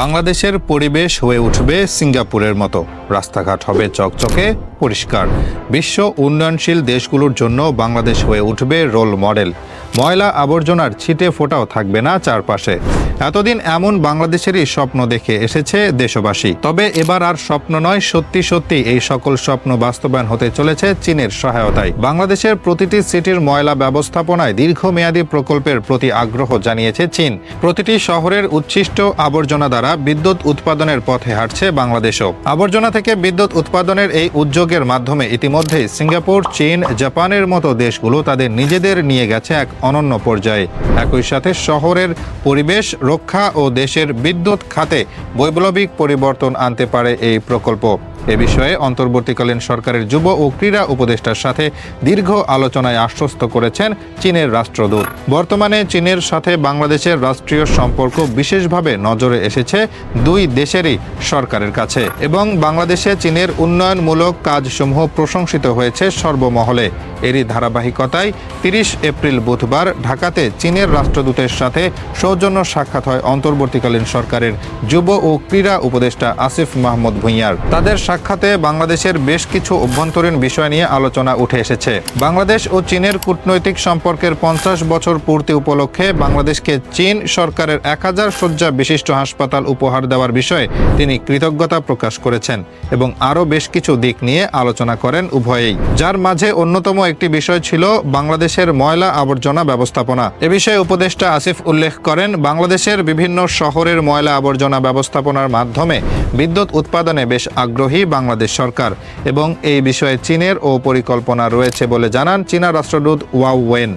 বাংলাদেশের পরিবেশ হয়ে উঠবে সিঙ্গাপুরের মতো। রাস্তাঘাট হবে চকচকে, পরিষ্কার। বিশ্ব উন্নয়নশীল দেশগুলোর জন্য বাংলাদেশ হয়ে উঠবে রোল মডেল। ময়লা আবর্জনার ছিটে ফোটাও থাকবে না চারপাশে। এতদিন এমন বাংলাদেশেরই স্বপ্ন দেখে এসেছে দেশবাসী। তবে এবার আর স্বপ্ন নয়, সত্যি সত্যি এই সকল স্বপ্ন বাস্তবায়ন হতে চলেছে চীনের সহায়তায়। বাংলাদেশের প্রতিটি সিটির ময়লা ব্যবস্থাপনায় দীর্ঘমেয়াদী প্রকল্পের প্রতি আগ্রহ জানিয়েছে চীন। প্রতিটি শহরের উচ্ছিষ্ট আবর্জনা দ্বারা বিদ্যুৎ উৎপাদনের পথে হাঁটছে বাংলাদেশও। আবর্জনা থেকে বিদ্যুৎ উৎপাদনের এই উদ্যোগের মাধ্যমে ইতিমধ্যেই সিঙ্গাপুর, চীন, জাপানের মতো দেশগুলো তাদের নিজেদের নিয়ে গেছে এক অনন্য পর্যায়ে। একই সাথে শহরের পরিবেশ রক্ষা ও দেশের বিদ্যুৎ খাতে বৈপ্লবিক পরিবর্তন আনতে পারে এই প্রকল্প। এ বিষয়ে অন্তর্বর্তীকালীন সরকারের যুব ও ক্রীড়া উপদেষ্টার সাথে দীর্ঘ আলোচনায় আশ্বস্ত করেছেন চীনের রাষ্ট্রদূত। বর্তমানে চীনের সাথে বাংলাদেশের রাষ্ট্রীয় সম্পর্ক বিশেষভাবে নজরে এসেছে দুই দেশেরই সরকারের কাছে এবং বাংলাদেশে চীনের উন্নয়নমূলক কাজসমূহ প্রশংসিত হয়েছে সর্বমহলে। এরই ধারাবাহিকতায় তিরিশ এপ্রিল বুধবার ঢাকাতে চীনের রাষ্ট্রদূতের সাথে সৌজন্য সাক্ষাৎ হয় অন্তর্বর্তীকালীন সরকারের যুব ও ক্রীড়া উপদেষ্টা আসিফ মাহমুদ ভুঁইয়ার। তাদের সাক্ষাতে বাংলাদেশের বেশ কিছু অভ্যন্তরীণ বিষয় নিয়ে আলোচনা উঠে এসেছে। বাংলাদেশ ও চীনের কূটনৈতিক সম্পর্কের পঞ্চাশ বছর পূর্তি উপলক্ষে বাংলাদেশকে চীন সরকারের এক হাজার শয্যা বিশিষ্ট হাসপাতাল উপহার দেওয়ার বিষয়ে তিনি কৃতজ্ঞতা প্রকাশ করেছেন এবং আরও বেশ কিছু দিক নিয়ে আলোচনা করেন উভয়েই। যার মাঝে অন্যতম একটি বিষয় ছিল বাংলাদেশের ময়লা আবর্জনা ব্যবস্থাপনা। এ বিষয়ে উপদেষ্টা আসিফ উল্লেখ করেন, বাংলাদেশের বিভিন্ন শহরের ময়লা আবর্জনা ব্যবস্থাপনার মাধ্যমে বিদ্যুৎ উৎপাদনে বেশ আগ্রহী বাংলাদেশ সরকার এবং এই বিষয়ে চীনের ও পরিকল্পনা রয়েছে বলে জানান চীনা রাষ্ট্রদূত ওয়াও ওয়েন।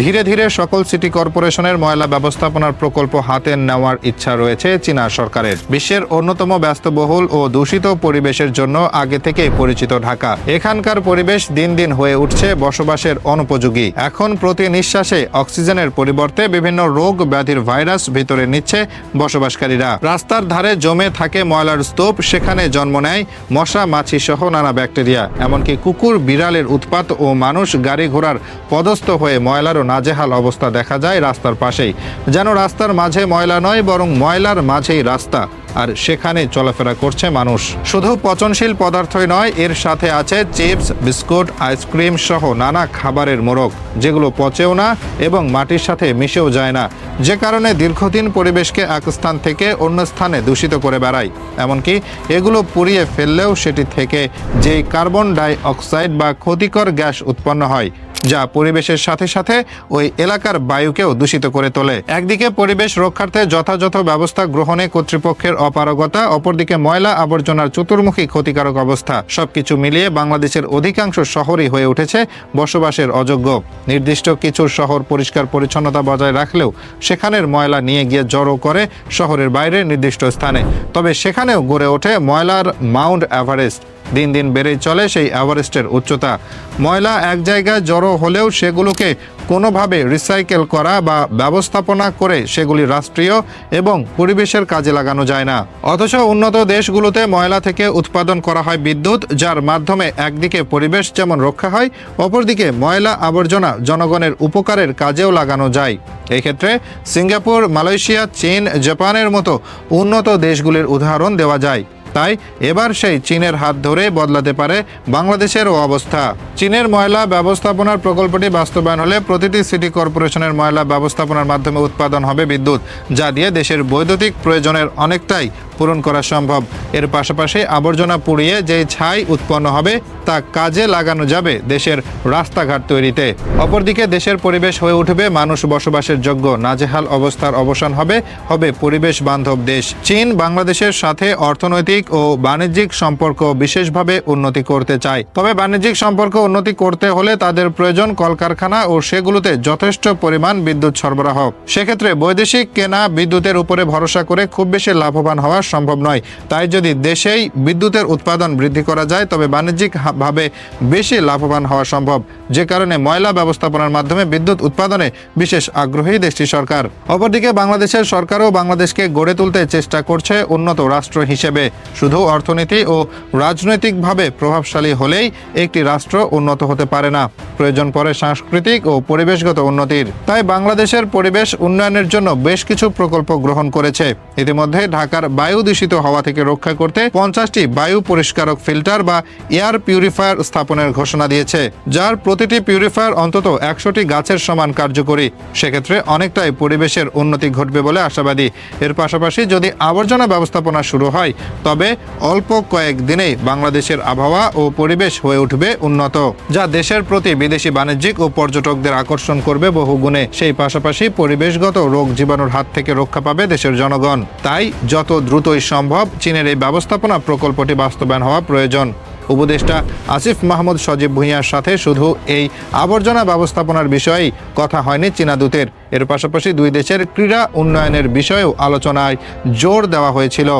ধীরে ধীরে সকল সিটি কর্পোরেশনের ময়লা ব্যবস্থাপনার প্রকল্প হাতে নেওয়ার ইচ্ছা রয়েছে চীনা সরকারের। বিশ্বের অন্যতম ব্যস্তবহুল ও দূষিত পরিবেশের জন্য আগে থেকেই পরিচিত ঢাকা। এখানকার পরিবেশ দিন দিন হয়ে উঠছে বসবাসের অনুপযোগী। এখন প্রতি নিঃশ্বাসে অক্সিজেনের পরিবর্তে বিভিন্ন রোগ ব্যাধির ভাইরাস ভিতরে নিচ্ছে বসবাসকারীরা। রাস্তার ধারে জমে থাকে ময়লার স্তূপ, সেখানে জন্ম নেয় মশা, মাছি সহ নানা ব্যাকটেরিয়া, এমনকি কুকুর, বিড়ালের উৎপাত ও মানুষ গাড়ি ঘোড়ার পদস্থ হয়ে ময়লারও নাজেহাল অবস্থা দেখা যায় রাস্তার পাশেই। যেন রাস্তার মাঝে ময়লা নয়, বরং ময়লার মাঝেই রাস্তা। আর সেখানে চলাফেরা করছে মানুষ। শুধু পচনশীল পদার্থই নয়, এর সাথে আছে চিপস, বিস্কুট, আইসক্রিম সহ নানা খাবারের মোড়ক, যেগুলো পচেও না এবং মাটির সাথে মিশেও যায় না। যে কারণে দীর্ঘদিন পরিবেশকে এক স্থান থেকে অন্য স্থানে দূষিত করে বেড়ায়। এমনকি এগুলো পুড়িয়ে ফেললেও সেটি থেকে যেই কার্বন ডাই অক্সাইড বা ক্ষতিকর গ্যাস উৎপন্ন হয় যা পরিবেশের সাথে সাথে ওই এলাকার বায়ুকেও দূষিত করে তোলে। একদিকে পরিবেশ রক্ষার্থে যথাযথ ব্যবস্থা গ্রহণে কর্তৃপক্ষের অপারগতা, অপরদিকে ময়লা আবর্জনার চতুর্মুখী ক্ষতিকারক অবস্থা। সবকিছু মিলিয়ে বাংলাদেশের অধিকাংশ শহরই হয়ে উঠেছে বসবাসের অযোগ্য। নির্দিষ্ট কিছু শহর পরিষ্কার পরিচ্ছন্নতা বজায় রাখলেও সেখানের ময়লা নিয়ে গিয়ে জড়ো করে শহরের বাইরে নির্দিষ্ট স্থানে। তবে সেখানেও গড়ে ওঠে ময়লার মাউন্ট এভারেস্ট। দিন দিন বেড়েই চলে সেই এভারেস্টের উচ্চতা। ময়লা এক জায়গায় জড়ো হলেও সেগুলোকে কোনোভাবে রিসাইকেল করা বা ব্যবস্থাপনা করে সেগুলি রাষ্ট্রীয় এবং পরিবেশের কাজে লাগানো যায় না। অথচ উন্নত দেশগুলোতে ময়লা থেকে উৎপাদন করা হয় বিদ্যুৎ, যার মাধ্যমে একদিকে পরিবেশ যেমন রক্ষা হয়, অপরদিকে ময়লা আবর্জনা জনগণের উপকারের কাজেও লাগানো যায়। এক্ষেত্রে সিঙ্গাপুর, মালয়েশিয়া, চীন, জাপানের মতো উন্নত দেশগুলির উদাহরণ দেওয়া যায়। তাই এবার সেই চীনের হাত ধরে বদলাতে পারে বাংলাদেশেরও অবস্থা। চীনের ময়লা ব্যবস্থাপনার প্রকল্পটি বাস্তবায়ন হলে প্রতিটি সিটি কর্পোরেশনের ময়লা ব্যবস্থাপনার মাধ্যমে উৎপাদন হবে বিদ্যুৎ, যা দিয়ে দেশের বৈদ্যুতিক প্রয়োজনের অনেকটাই পূরণ করা সম্ভব। এর পাশাপাশি আবর্জনা পুড়িয়ে যে ছাই উৎপন্ন হবে, তা কাজে লাগানো যাবে দেশের রাস্তাঘাট তৈরিতে। অপরদিকে দেশের পরিবেশ হয়ে উঠবে, মানুষ বসবাসের যোগ্য, নাজেহাল অবস্থার অবসান হবে হবে পরিবেশ বান্ধব দেশ। চীন বাংলাদেশের সাথে অর্থনৈতিক ও বাণিজ্যিক সম্পর্ক বিশেষভাবে উন্নতি করতে চায়। তবে বাণিজ্যিক সম্পর্ক উন্নতি করতে হলে তাদের প্রয়োজন কলকারখানা ও সেগুলোতে যথেষ্ট পরিমাণ বিদ্যুৎ সরবরাহ। সেক্ষেত্রে বৈদেশিক কেনা বিদ্যুতের উপরে ভরসা করে খুব বেশি লাভবান হওয়া সম্ভব নয়। তাই যদি দেশেই বিদ্যুতের উৎপাদন বৃদ্ধি করা যায়, তবে বাণিজ্যিক হা- ভাবে বেশি লাভবান হওয়া সম্ভব। যে কারণে ময়লা ব্যবস্থাপনার মাধ্যমে বিদ্যুৎ উৎপাদনে বিশেষ আগ্রহী দেশটি সরকার। অপরদিকে বাংলাদেশের সরকারও বাংলাদেশকে গড়ে তুলতে চেষ্টা করছে উন্নত রাষ্ট্র হিসেবে। শুধু অর্থনীতি ও রাজনৈতিকভাবে প্রভাবশালী হলেই একটি রাষ্ট্র উন্নত হতে পারে না। প্রয়োজন পড়ে সাংস্কৃতিক ও পরিবেশগত উন্নতির। তাই বাংলাদেশের পরিবেশ উন্নয়নের জন্য বেশ কিছু প্রকল্প গ্রহণ করেছে। ইতিমধ্যে ঢাকার বায়ু দূষিত হওয়া থেকে রক্ষা করতে পঞ্চাশটি বায়ু পরিষ্কারক ফিল্টার বা এয়ার পিউরিফায়ার স্থাপনের ঘোষণা দিয়েছে, যার প্রতিটি পিউরিফায়ার অন্তত একশোটি গাছের সমান কার্যকরী। সেক্ষেত্রে অনেকটাই পরিবেশের উন্নতি ঘটবে বলে আশাবাদী। এর পাশাপাশি যদি আবর্জনা ব্যবস্থাপনা শুরু হয়, তবে অল্প কয়েক দিনেই বাংলাদেশের আবহাওয়া ও পরিবেশ হয়ে উঠবে উন্নত। যা দেশের প্রতি বিদেশি বাণিজ্যিক ও পর্যটকদের আকর্ষণ করবে বহুগুণে সেই পাশাপাশি পরিবেশগত রোগ জীবাণুর হাত থেকে রক্ষা পাবে দেশের জনগণ। তাই যত দ্রুতই সম্ভব চীনের এই ব্যবস্থাপনা প্রকল্পটি বাস্তবায়ন হওয়া প্রয়োজন। উপদেষ্টা আসিফ মাহমুদ সজীব ভুঁইয়ার সাথে শুধু এই আবর্জনা ব্যবস্থাপনার বিষয়েই কথা হয়নি চীনা দূতের। এর পাশাপাশি দুই দেশের ক্রীড়া উন্নয়নের বিষয়েও আলোচনায় জোর দেওয়া হয়েছিল।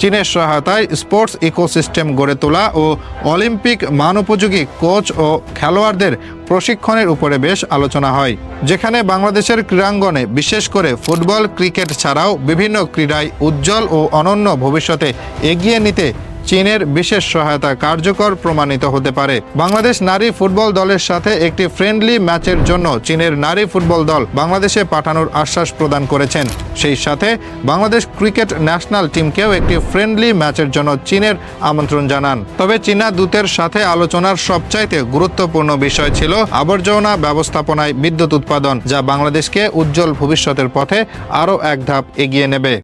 চীনের সহায়তায় স্পোর্টস ইকোসিস্টেম গড়ে তোলা ও অলিম্পিক মানোপযোগী কোচ ও খেলোয়াড়দের প্রশিক্ষণের উপরে বেশ আলোচনা হয়। যেখানে বাংলাদেশের ক্রীড়াঙ্গনে বিশেষ করে ফুটবল, ক্রিকেট ছাড়াও বিভিন্ন ক্রীড়ায় উজ্জ্বল ও অনন্য ভবিষ্যতে এগিয়ে নিতে চীনের বিশেষ সহায়তা কার্যকর প্রমাণিত হতে পারে। বাংলাদেশ নারী ফুটবল দলের সাথে একটি ফ্রেন্ডলি ম্যাচের জন্য চীনের নারী ফুটবল দল বাংলাদেশে পাঠানোর আশ্বাস প্রদান করেছেন। সেই সাথে বাংলাদেশ ক্রিকেট ন্যাশনাল টিমকেও একটি ফ্রেন্ডলি ম্যাচের জন্য চীনের আমন্ত্রণ জানান। তবে চীনা দূতের সাথে আলোচনার সবচাইতে গুরুত্বপূর্ণ বিষয় ছিল আবর্জনা ব্যবস্থাপনায় বিদ্যুৎ উৎপাদন, যা বাংলাদেশকে উজ্জ্বল ভবিষ্যতের পথে আরও এক ধাপ এগিয়ে নেবে।